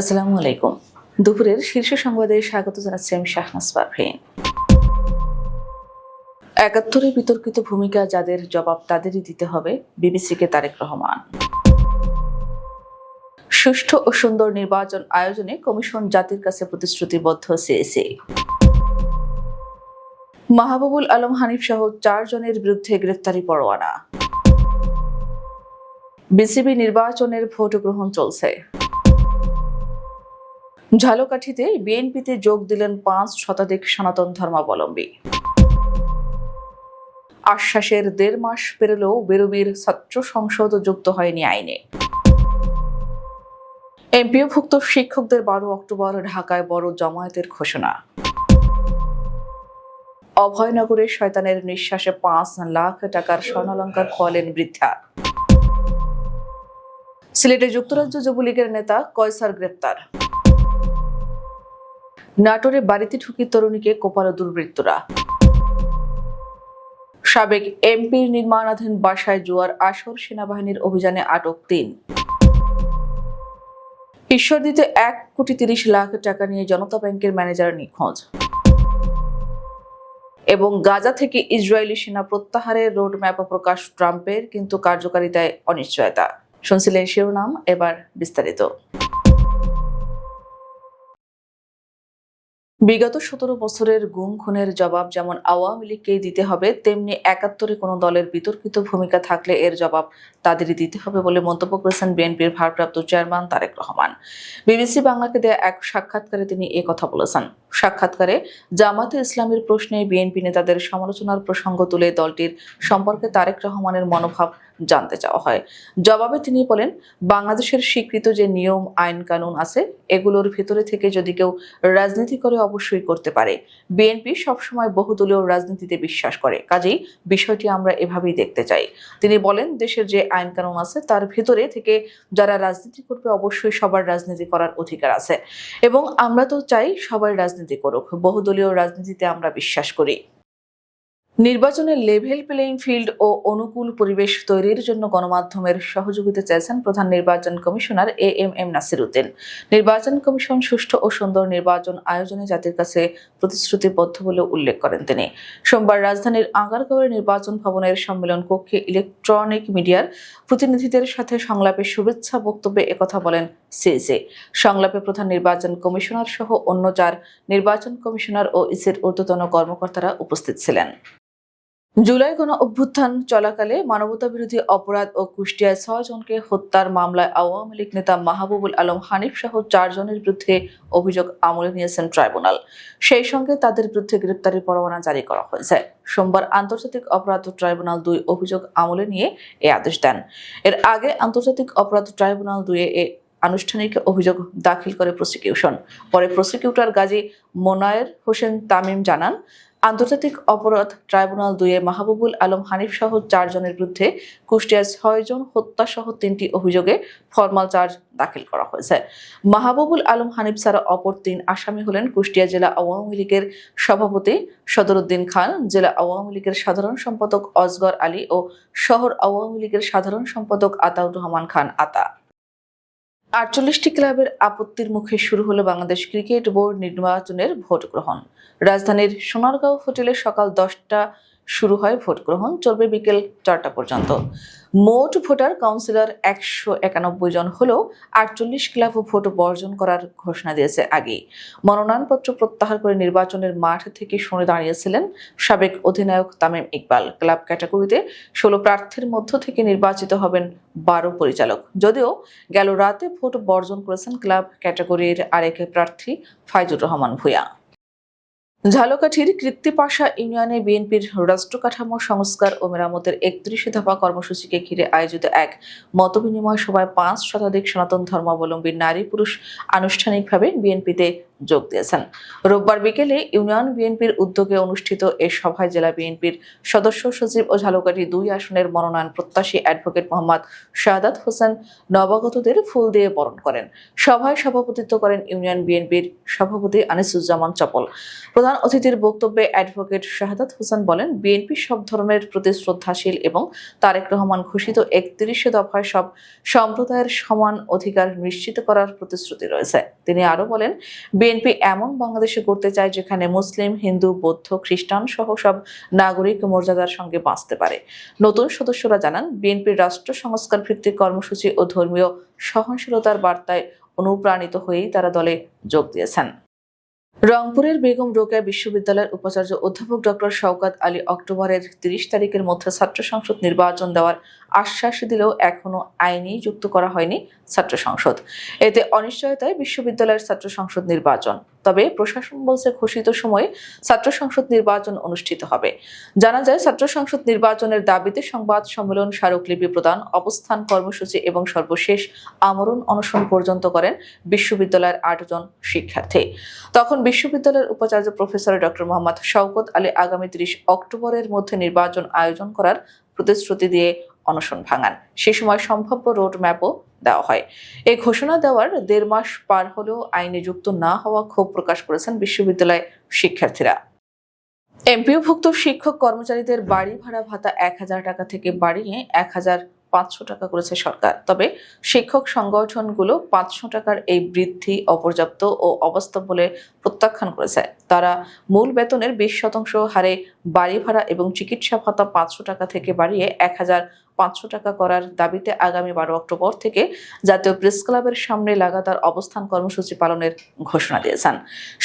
আসসালামু আলাইকুম। দুপুরের শীর্ষ সংবাদে স্বাগত জানাচ্ছি আমি শাহনাজ পারভীন একাত্তরে বিতর্কিত ভূমিকা যাদের জবাব তাদেরই দিতে হবে বিবিসিকে তারেক রহমান। সুষ্ঠু ও সুন্দর নির্বাচন আয়োজনে কমিশন জাতির কাছে প্রতিশ্রুতিবদ্ধ সিএসি মাহবুবুল আলম হানিফ সহ চারজনের বিরুদ্ধে গ্রেফতারি পরোয়ানা। বিসিবি নির্বাচনের ভোট গ্রহণ চলছে। ঝালকাঠিতে বিএনপিতে যোগ দিলেন পাঁচ শতাধিক সনাতন ধর্মাবলম্বী। আশ্বাসের দেড় মাস পেরলেও বেরুবির ছাত্র সংসদ যুক্ত হয়নি আইনে। এমপিওভুক্ত শিক্ষকদের বারো অক্টোবর ঢাকায় বড় জমায়েতের ঘোষণা। অভয়নগরে শয়তানের নিঃশ্বাসে পাঁচ লাখ টাকার স্বর্ণালঙ্কার খোয়ালেন বৃদ্ধা। সিলেটে যুক্তরাজ্য যুবলীগের নেতা কয়সার গ্রেপ্তার। নাটোরে বাড়িতে ঢুকি তরুণীকে কোপালো দুর্বৃত্তরা। সাবেক এমপির নির্মাণাধীন বাসায় জুয়ার আসর সেনাবাহিনীর অভিযানে আটক তিন। ঈশ্বর ঈশ্বরদীতে এক কোটি তিরিশ লাখ টাকা নিয়ে জনতা ব্যাংকের ম্যানেজার নিখোঁজ। এবং গাজা থেকে ইসরায়েলি সেনা প্রত্যাহারের রোডম্যাপ প্রকাশ ট্রাম্পের, কিন্তু কার্যকারিতায় অনিশ্চয়তা। শুনছিলেন শিরোনাম, এবার বিস্তারিত। বিগত সতেরো বছরের গুম, খুনের জবাব যেমন আওয়ামী লীগকেই দিতে হবে, তেমনি একাত্তরে কোনো দলের বিতর্কিত ভূমিকা থাকলে এর জবাব তাদেরই দিতে হবে বলে মন্তব্য করেছেন বিএনপির ভারপ্রাপ্ত চেয়ারম্যান তারেক রহমান। বিবিসি বাংলাকে দেয়া এক সাক্ষাৎকারে তিনি এ কথা বলেছেন। সাক্ষাৎকারে, জামাতে ইসলামের প্রশ্নে বিএনপি নেতাদের সমালোচনার প্রসঙ্গ তুলে দলটির সম্পর্কে তারেক রহমানের মনোভাব জানতে চাওয়া হয়। জবাবে তিনি বলেন, বাংলাদেশের স্বীকৃত যে নিয়ম, আইন, কানুন আছে, এগুলোর ভিতরে থেকে যদি কেউ রাজনীতি করে অবশ্যই করতে পারে। বিএনপি সবসময় বহুদলীয় রাজনীতিতে বিশ্বাস করে, কাজেই বিষয়টি আমরা এভাবেই দেখতে চাই। তিনি বলেন, দেশের যে আইন, কানুন আছে, তার ভিতরে থেকে যারা রাজনীতি করবে, অবশ্যই সবার রাজনীতি করার অধিকার আছে। এবং আমরা তো চাই সবাই রাজনীতি করুক, বহুদলীয় রাজনীতিতে আমরা বিশ্বাস করি। নির্বাচনের লেভেল প্লেইং ফিল্ড ও অনুকূল পরিবেশ তৈরির জন্য গণমাধ্যমের সহযোগিতা চাইছেন প্রধান নির্বাচন commissioner A M M Nasir Uddin নির্বাচন কমিশন সুষ্ঠু ও সুন্দর নির্বাচন আয়োজনে জাতির কাছে প্রতিশ্রুতিবদ্ধ বলে উল্লেখ করেন তিনি। সোমবার রাজধানীর আগারগাঁওয়ের নির্বাচন ভবনের সম্মেলন কক্ষে ইলেকট্রনিক মিডিয়ার প্রতিনিধিদের সাথে সংলাপে শুভেচ্ছা বক্তব্যে একথা বলেন সিএসি সংলাপে প্রধান নির্বাচন কমিশনার সহ অন্য চার নির্বাচন কমিশনার ও ইসির ঊর্ধ্বতন কর্মকর্তারা উপস্থিত ছিলেন। জুলাই গণ অভ্যুত্থান চলাকালে মানবতা বিরোধী অপরাধ ও কুষ্টিয়ায় ছয় জনকে হত্যার মামলায় আওয়ামী লীগ নেতা মাহবুবুল আলম হানিফ সহ চারজনের বিরুদ্ধে অভিযোগ আমলে নিয়েছেন ট্রাইব্যুনাল। সেই সঙ্গে তাদের বিরুদ্ধে গ্রেপ্তারি পরোয়ানা জারি করা হয়েছে। সোমবার আন্তর্জাতিক অপরাধ ট্রাইব্যুনাল দুই অভিযোগ আমলে নিয়ে এ আদেশ দেন। এর আগে আন্তর্জাতিক অপরাধ ট্রাইব্যুনাল দুয়ে এ আনুষ্ঠানিক অভিযোগ দাখিল করে প্রসিকিউশন পরে প্রসিকিউটর গাজী মোনায়ের হোসেন তামিম জানান আন্তর্জাতিক অপরাধ ট্রাইব্যুনাল দুয়ে মাহবুবুল আলম হানিফ সহ চারজনের বিরুদ্ধে কুষ্টিয়ার ছয়জন হত্যা সহ তিনটি অভিযোগে ফরমাল চার্জ দাখিল করা হয়েছে। মাহবুবুল আলম হানিফ ছাড়া অপর তিন আসামি হলেন কুষ্টিয়া জেলা আওয়ামী লীগের সভাপতি সদরুদ্দিন খান, জেলা আওয়ামী লীগের সাধারণ সম্পাদক অজগর আলী ও শহর আওয়ামী লীগের সাধারণ সম্পাদক আতাউর রহমান খান আতা। আটচল্লিশটি ক্লাবের আপত্তির মুখে শুরু হলো বাংলাদেশ ক্রিকেট বোর্ড নির্বাচনের ভোট গ্রহণ রাজধানীর সোনারগাঁও হোটেলে সকাল দশটা শুরু হয় ভোট গ্রহণ। চলবে বিকেল চারটা পর্যন্ত। মোট ভোটার কাউন্সিলর একশো একানব্বই জন হলেও আটচল্লিশ ক্লাব ভোট বর্জন করার ঘোষণা দিয়েছে আগেই। মনোনয়নপত্র প্রত্যাহার করে নির্বাচনের মাঠ থেকে শুনে দাঁড়িয়েছিলেন সাবেক অধিনায়ক তামিম ইকবাল। ক্লাব ক্যাটাগরিতে ষোলো প্রার্থীর মধ্য থেকে নির্বাচিত হবেন বারো পরিচালক। যদিও গেল রাতে ভোট বর্জন করেছেন ক্লাব ক্যাটাগরির আরেক প্রার্থী ফাইজুর রহমান ভূঁইয়া। ঝালকাঠির কৃত্তিপাশা ইউনিয়নে বিএনপির রাষ্ট্র কাঠামো সংস্কার ও মেরামতের একত্রিশে দফা কর্মসূচিকে ঘিরে আয়োজিত এক মতবিনিময় সভায় পাঁচ শতাধিক সনাতন ধর্মাবলম্বী নারী পুরুষ আনুষ্ঠানিকভাবে বিএনপিতে যোগ দিয়েছেন। রোববার বিকেলে ইউনিয়ন বিএনপির উদ্যোগে অনুষ্ঠিত এ সভায় জেলা বিএনপির সদস্য সচিব ও ঝালকাঠি দুই আসনের মনোনয়ন প্রত্যাশী অ্যাডভোকেট মোহাম্মদ শাহাদাত হোসেন নবাগতদের ফুল দিয়ে বরণ করেন। সভায় সভাপতিত্ব করেন ইউনিয়ন বিএনপির সভাপতি আনিসুজ্জামান চপল। প্রধান অতিথির বক্তব্যে অ্যাডভোকেট শাহাদাত হোসেন বলেন, বিএনপি সব ধরনের প্রতি শ্রদ্ধাশীল এবং তারেক রহমান ঘোষিত একত্রিশে দফায় সব সম্প্রদায়ের সমান অধিকার নিশ্চিত করার প্রতিশ্রুতি রয়েছে। তিনি আরও বলেন বিএনপি এমন বাংলাদেশে করতে চায় যেখানে মুসলিম, হিন্দু, বৌদ্ধ, খ্রিস্টান সহ সব নাগরিক মর্যাদার সঙ্গে বাঁচতে পারে। নতুন সদস্যরা জানান বিএনপির রাষ্ট্র সংস্কার ভিত্তিক কর্মসূচি ও ধর্মীয় সহনশীলতার বার্তায় অনুপ্রাণিত হয়েই তারা দলে যোগ দিয়েছেন। রংপুরের বেগম রোকেয়া বিশ্ববিদ্যালয়ের উপাচার্য অধ্যাপক ডক্টর শওকাত আলী অক্টোবরের তিরিশ তারিখের মধ্যে ছাত্র সংসদ নির্বাচন দেওয়ার আশ্বাস দিলেও এখনও আইনি যুক্ত করা হয়নি ছাত্র সংসদ। এতে অনিশ্চয়তায় বিশ্ববিদ্যালয়ের ছাত্র সংসদ নির্বাচন। তবে প্রশাসন বলছে ঘোষিত সময়ে ছাত্র সংসদ নির্বাচন অনুষ্ঠিত হবে। জানা যায়, ছাত্র সংসদ নির্বাচনের দাবিতে সংবাদ সম্মেলন স্মারকলিপি প্রদান, অবস্থান কর্মসূচি এবং সর্বশেষ আমরণ অনশন পর্যন্ত করেন বিশ্ববিদ্যালয়ের আটজন শিক্ষার্থী। তখন বিশ্ববিদ্যালয়ের উপাচার্য প্রফেসর ডক্টর মোহাম্মদ শওকত আলী আগামী তিরিশ অক্টোবরের মধ্যে নির্বাচন আয়োজন করার প্রতিশ্রুতি দিয়ে অনশন ভাঙান। সে সময় সম্ভাব্য রোড ম্যাপও দেওয়া হয়। এই ঘোষণা দেওয়ার দেড় মাস পার হলেও আইনে যুক্ত না হওয়া ক্ষোভ প্রকাশ করেছেন বিশ্ববিদ্যালয় শিক্ষার্থীরা। এমপিওভুক্ত শিক্ষক কর্মচারীদের বাড়ি ভাড়া ভাতা এক হাজার টাকা থেকে বাড়িয়ে এক হাজার পাঁচশো টাকা করেছে সরকার। তবে শিক্ষক সংগঠনগুলো পাঁচশো টাকার এই বৃদ্ধি, অপর্যাপ্ত ও অবাস্তব বলে প্রত্যাখ্যান করেছে। তারা মূল বেতনের বিশ শতাংশ হারে বাড়ি ভাড়া এবং চিকিৎসা ভাতা পাঁচশো টাকা থেকে বাড়িয়ে এক হাজার পাঁচশো টাকা করার দাবিতে আগামী বারো অক্টোবর থেকে জাতীয় প্রেস ক্লাবের সামনে লাগাতার অবস্থান কর্মসূচি পালনের ঘোষণা দিয়েছেন।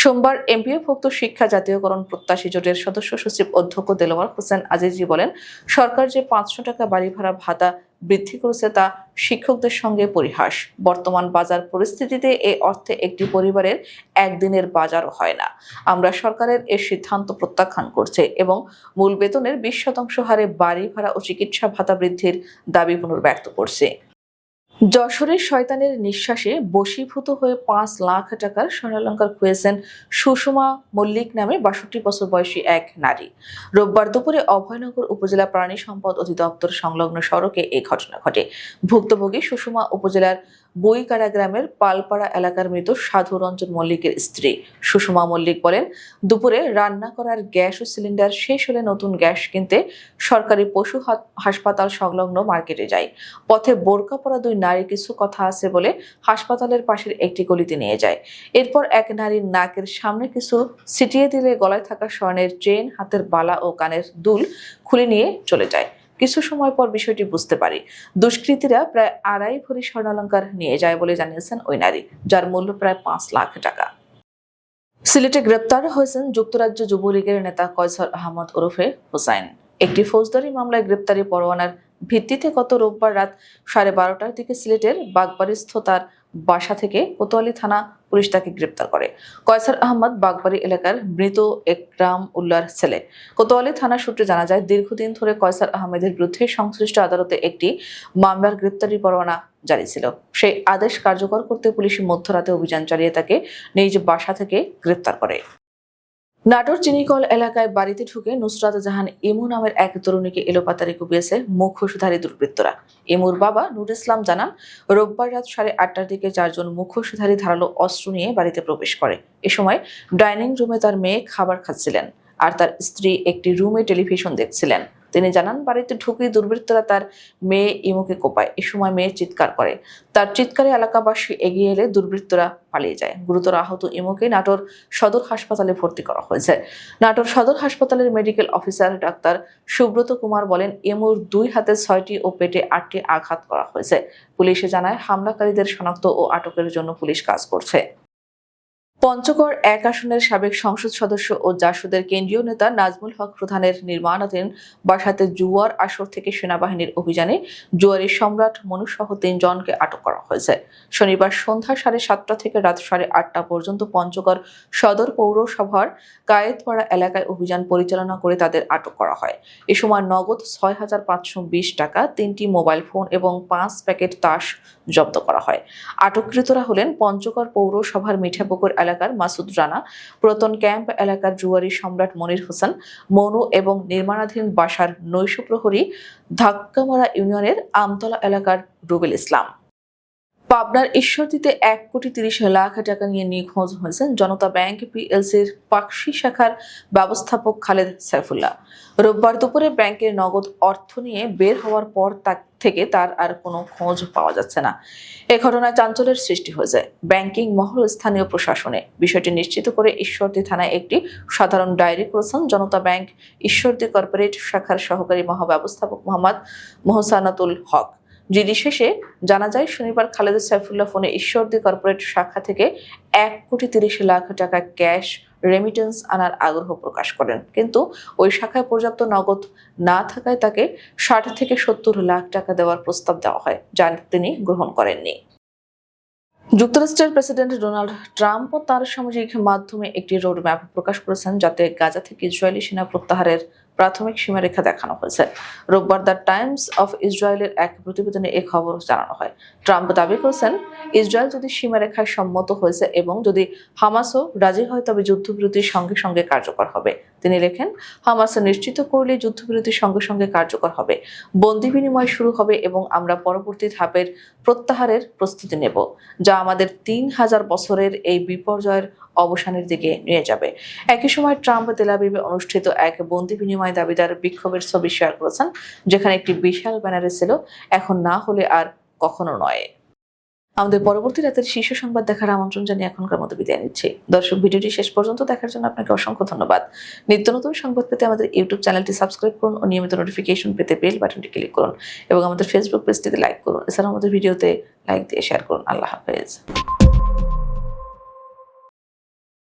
সোমবার এমপিওভুক্ত শিক্ষা জাতীয়করণ প্রত্যাশী জোটের সদস্য সচিব অধ্যক্ষ দেলোয়ার হোসেন আজিজি বলেন, সরকার যে পাঁচশো টাকা বাড়ি ভাড়া ভাতা বৃদ্ধি করেছে তা শিক্ষকদের সঙ্গে পরিহাস। বর্তমান বাজার পরিস্থিতিতে এ অর্থে একটি পরিবারের একদিনের বাজারও হয় না। আমরা সরকারের এ সিদ্ধান্ত প্রত্যাখ্যান করছে এবং মূল বেতনের বিশ শতাংশ হারে বাড়ি ভাড়া ও চিকিৎসা ভাতা বৃদ্ধির দাবি পুনর্ব্যক্ত করছে। যশোরের শয়তানের নিঃশ্বাসে বশীভূত হয়ে পাঁচ লাখ টাকার স্বর্ণালঙ্কার খুয়েছেন সুষমা মল্লিক নামে বাষট্টি বছর বয়সী এক নারী। রোববার দুপুরে অভয়নগর উপজেলা প্রাণী সম্পদ অধিদপ্তর সংলগ্ন সড়কে এই ঘটনা ঘটে। ভুক্তভোগী সুষমা উপজেলার বইকারা গ্রামের পালপাড়া এলাকার মৃত সাধু রঞ্জন মল্লিকের স্ত্রী। সুষমা মল্লিক বলেন, দুপুরে রান্না করার গ্যাস ও সিলিন্ডার শেষ হলে নতুন গ্যাস কিনতে সরকারি পশু হাসপাতাল সংলগ্ন মার্কেটে যায় পথে বোরকা পরা দুই নারী কিছু কথা আছে বলে হাসপাতালের পাশের একটি গলিতে নিয়ে যায়। এরপর এক নারীর নাকের সামনে কিছু ছিটিয়ে দিলে গলায় থাকা স্বর্ণের চেন হাতের বালা ও কানের দুল খুলে নিয়ে চলে যায়। কিছু সময় পর বিষয়টি বুঝতে পারি। দুষ্কৃতীরা প্রায় আড়াই ভরি স্বর্ণালঙ্কার নিয়ে যায় বলে জানিয়েছেন ওই নারী, যার মূল্য প্রায় পাঁচ লাখ টাকা। সিলেটে গ্রেপ্তার হয়েছেন যুক্তরাজ্য যুবলীগের নেতা কয়সর আহমদ ওরফে হোসাইন। একটি ফৌজদারি মামলায় গ্রেপ্তারি পরোয়ানার ভিত্তিতে গত রোববার রাত সাড়ে বারোটার দিকে সিলেটের বাগবাড়িস্থ তার বাসা থেকে কোতোয়ালি থানা পুলিশ তাকে গ্রেপ্তার করে। কয়সার আহমদ বাগবাড়ি এলাকার মৃত একরাম উল্লার ছেলে। কোতোয়ালি থানা সূত্রে জানা যায়, দীর্ঘদিন ধরে কয়সার আহমেদের বিরুদ্ধে সংশ্লিষ্ট আদালতে একটি মামলার গ্রেপ্তারি পরোয়ানা জারি ছিল। সেই আদেশ কার্যকর করতে পুলিশ মধ্যরাতে অভিযান চালিয়ে তাকে নিজ বাসা থেকে গ্রেপ্তার করে। নাটোর চিনিকল এলাকায় বাড়িতে ঢুকে নুসরাত জাহান ইমু নামের এক তরুণীকে এলোপাতারি কুপিয়েছে মুখোশধারী দুর্বৃত্তরা। ইমুর বাবা নুর ইসলাম জানান, রোববার রাত সাড়ে আটটার দিকে চারজন মুখোশধারী ধারালো অস্ত্র নিয়ে বাড়িতে প্রবেশ করে। এ সময় ডাইনিং রুমে তার মেয়ে খাবার খাচ্ছিলেন আর তার স্ত্রী একটি রুমে টেলিভিশন দেখছিলেন। তিনি জানান, বাড়িতে ঢুকে দুর্বৃত্তরা তার মেয়ে ইমুকে কোপায়। এ সময় মেয়ে চিৎকার করে। তার চিৎকারে এলাকাবাসী এগিয়ে এলে দুর্বৃত্তরা পালিয়ে যায়। গুরুতর আহত ইমুকে নাটোর সদর হাসপাতালে ভর্তি করা হয়েছে। নাটোর সদর হাসপাতালের medical officer doctor Subrata Kumar বলেন এমুর দুই হাতে ছয়টি ও পেটে আটটি আঘাত করা হয়েছে। পুলিশে জানায়, হামলাকারীদের শনাক্ত ও আটকের জন্য পুলিশ কাজ করছে। পঞ্চগড় এক আসনের সাবেক সংসদ সদস্য ও জাসদের কেন্দ্রীয় নেতা নাজমুল হক প্রধানের নির্মাণাধীন বাসাতে জুয়ার আসর থেকে সেনাবাহিনীর অভিযানে জুয়ারি সম্রাট মনুসহ তিনজনকে আটক করা হয়েছে। শনিবার সন্ধ্যা সাড়ে সাতটা থেকে রাত সাড়ে আটটা পর্যন্ত পঞ্চগড় সদর পৌরসভার কায়েতপাড়া এলাকায় অভিযান পরিচালনা করে তাদের আটক করা হয়। এ সময় নগদ ছয় হাজার পাঁচশো বিশ টাকা, তিনটি মোবাইল ফোন এবং পাঁচ প্যাকেট তাস জব্দ করা হয়। আটককৃতরা হলেন পঞ্চগড় পৌরসভার মিঠাপুকুর এলাকার মাসুদ রানা, পুরাতন ক্যাম্প এলাকার জুয়ারি সম্রাট মনির হোসেন, মনু এবং নির্মাণাধীন বাসার নৈশ প্রহরী ধাক্কামারা ইউনিয়নের আমতলা এলাকার রুবেল ইসলাম। পাবনার ঈশ্বরদীতে এক কোটি তিরিশ লাখ টাকা নিয়ে নিখোঁজ হয়েছেন জনতা ব্যাংক পিএলসির পাকশি শাখার ব্যবস্থাপক খালেদ সাইফুল্লাহ। রোববার দুপুরে ব্যাংকের নগদ অর্থ নিয়ে বের হওয়ার পর তা থেকে তার আর কোনো খোঁজ পাওয়া যাচ্ছে না। এ ঘটনায় চাঞ্চল্যের সৃষ্টি হয়েছে। ব্যাংকিং মহল স্থানীয় প্রশাসনে বিষয়টি নিশ্চিত করে ঈশ্বরদী থানায় একটি সাধারণ ডায়েরি করেছেন জনতা ব্যাংক ঈশ্বরদী কর্পোরেট শাখার সহকারী মহাব্যবস্থাপক মোহাম্মদ মোহসানাতুল হক। জিডি শেষে জানা যায়, শনিবার খালেদা সাইফুল্লাহ ফোনে ঈশ্বরদী কর্পোরেট শাখা থেকে এক কোটি তিরিশ লাখ টাকা ক্যাশ রেমিটেন্স আনার আগ্রহ প্রকাশ করেন। কিন্তু ওই শাখায় পর্যাপ্ত নগদ না থাকায় তাকে ষাট থেকে সত্তর লাখ টাকা দেওয়ার প্রস্তাব দেওয়া হয়, যা তিনি গ্রহণ করেননি। যুক্তরাষ্ট্রের প্রেসিডেন্ট ডোনাল্ড ট্রাম্পও তার সামাজিক মাধ্যমে একটি রোড ম্যাপ প্রকাশ করেছেন, যাতে গাজা থেকে ইসরায়েলি সেনা প্রত্যাহারের প্রাথমিক সীমারেখা দেখানো হয়েছে। রোববার দ্য টাইমস অফ ইসরায়েলের এক প্রতিবেদনে এ খবর জানানো হয়। ট্রাম্প দাবি করেছেন, ইসরায়েল যদি সীমারেখায় সম্মত হয়েছে এবং যদি হামাসও রাজি হয়, তবে যুদ্ধবিরতির সঙ্গে সঙ্গে কার্যকর হবে। তিনি লেখেন, হামাস নিশ্চিত করলে যুদ্ধবিরতির সঙ্গে সঙ্গে কার্যকর হবে। বন্দি বিনিময় শুরু হবে এবং আমরা পরবর্তী ধাপের প্রত্যাহারের প্রস্তুতি নেব, যা আমাদের তিন হাজার বছরের এই বিপর্যয়ের অবসানের দিকে নিয়ে যাবে। একই সময় ট্রাম্প তেলাবিবে অনুষ্ঠিত এক বন্দি বিনিময় দাবিদার বিক্ষোভের ছবি শেয়ার করেছেন, যেখানে একটি বিশাল ব্যানারে ছিল, এখন না হলে আর কখনো নয়। আমাদের পরবর্তী রাতের শীর্ষ সংবাদ দেখার আমন্ত্রণ জানিয়ে এখনকার মতো বিদায় নিচ্ছি। দর্শক, ভিডিওটি শেষ পর্যন্ত দেখার জন্য আপনাকে অসংখ্য ধন্যবাদ। নিত্য নতুন সংবাদ পেতে আমাদের ইউটিউব চ্যানেলটি সাবস্ক্রাইব করুন ও নিয়মিত নোটিফিকেশন পেতে বেল বাটনটি ক্লিক করুন এবং আমাদের ফেসবুক পেজটিতে লাইক করুন। এছাড়া আমাদের ভিডিওতে লাইক দিয়ে শেয়ার করুন। আল্লাহ হাফেজ।